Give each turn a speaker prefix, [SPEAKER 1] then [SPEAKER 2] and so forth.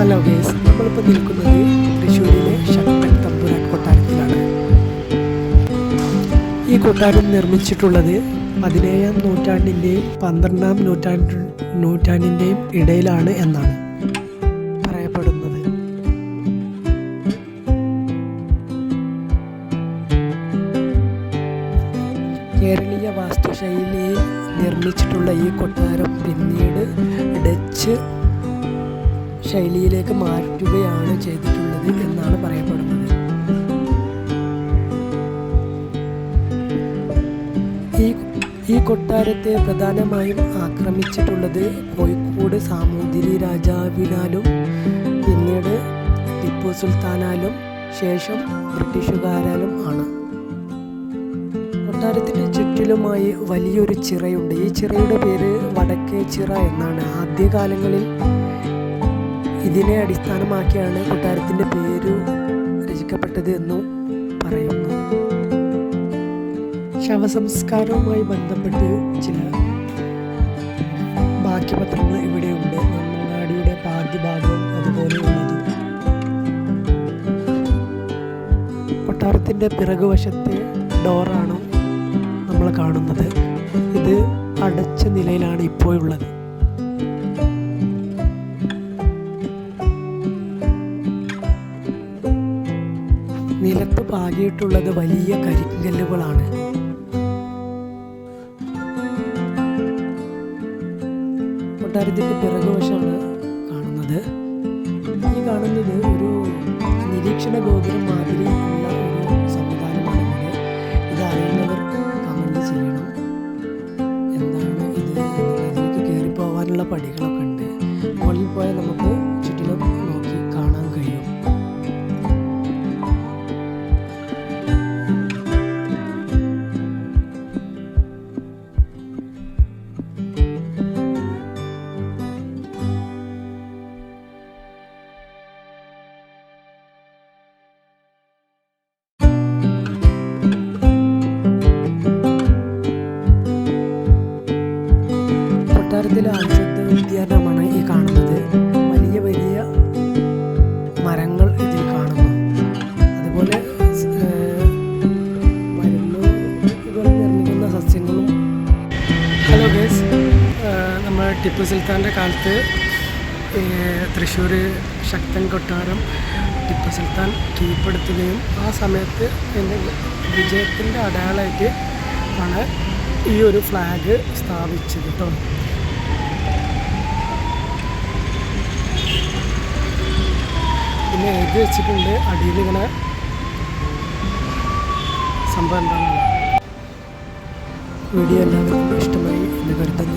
[SPEAKER 1] Hello guys നമ്മളിപ്പോൾ നിൽക്കുന്നത് തൃശ്ശൂരിലെ ശക്തൻ തമ്പുരാൻ കൊട്ടാരത്തിലാണ്. ഈ കൊട്ടാരം നിർമ്മിച്ചിട്ടുള്ളത് പതിനേഴാം നൂറ്റാണ്ടിന്റെയും പന്ത്രണ്ടാം നൂറ്റാണ്ട് നൂറ്റാണ്ടിന്റെയും ഇടയിലാണ് എന്നാണ് പറയപ്പെടുന്നത്. കേരളീയ വാസ്തുശൈലിയിൽ നിർമ്മിച്ചിട്ടുള്ള ഈ കൊട്ടാരം പിന്നീട് ഡച്ച് ശൈലിയിലേക്ക് മാറ്റുകയാണ് ചെയ്തിട്ടുള്ളത് എന്നാണ് പറയപ്പെടുന്നത്. ഈ കൊട്ടാരത്തെ പ്രധാനമായും ആക്രമിച്ചിട്ടുള്ളത് കോഴിക്കോട് സാമൂതിരി രാജാവിനാലും പിന്നീട് ടിപ്പു സുൽത്താനാലും ശേഷം ബ്രിട്ടീഷുകാരാലും ആണ്. കൊട്ടാരത്തിന് ചുറ്റിലുമായി വലിയൊരു ചിറയുണ്ട്. ഈ ചിറയുടെ പേര് വടക്കേ ചിറ എന്നാണ്. ആദ്യകാലങ്ങളിൽ ഇതിനെ അടിസ്ഥാനമാക്കിയാണ് കൊട്ടാരത്തിന്റെ പേര് രചിക്കപ്പെട്ടത് എന്നും പറയുന്നു. ശവസംസ്കാരവുമായി ബന്ധപ്പെട്ട് ചില ബാക്കിപത്രങ്ങൾ ഇവിടെയുണ്ട്. നന്നങ്ങാടിയുടെ പാഠ്യഭാഗവും അതുപോലെയുള്ളത്. കൊട്ടാരത്തിന്റെ പിറകുവശത്തെ ഡോറാണ് നമ്മൾ കാണുന്നത്. ഇത് അടച്ച നിലയിലാണ് ഇപ്പോൾ നിലത്ത് പാകിയിട്ടുള്ളത് വലിയ കരിങ്കല്ലുകളാണ്. കൊട്ടാരത്തിന്റെ പിറകുവശമാണ് കാണുന്നത്. ഈ കാണുന്നത് ഒരു നിരീക്ഷണ ഗോപുരം മാതിരി ചെയ്യണം. എന്താണ് പടികളൊക്കെ ഉണ്ട്. മുകളിൽ പോയാൽ നമുക്ക് കൊട്ടാരത്തിലെ ആശുദ്ധ ഉദ്യാനമാണ് ഈ കാണുന്നത്. വലിയ വലിയ മരങ്ങൾ ഇതിൽ കാണുന്നു. അതുപോലെ നിർമ്മിക്കുന്ന സസ്യങ്ങളും. ഹലോ ഗേസ് നമ്മൾ ടിപ്പു സുൽത്താന്റെ കാലത്ത് തൃശ്ശൂർ ശക്തൻ കൊട്ടാരം ടിപ്പു സുൽത്താൻ കീഴ്പ്പെടുത്തുകയും ആ സമയത്ത് എന്റെ വിജയത്തിന്റെ അടയാളമായിട്ട് ആണ് ഈ ഒരു ഫ്ലാഗ് സ്ഥാപിച്ചത് കേട്ടോ പിന്നെ എഴുതി വെച്ചിട്ടുണ്ട്. അടിയിൽ ഇങ്ങനെ സംഭവം എന്താണ് വീഡിയോ എല്ലാവർക്കും ഇഷ്ടമായി എന്ന് കരുതുന്നു.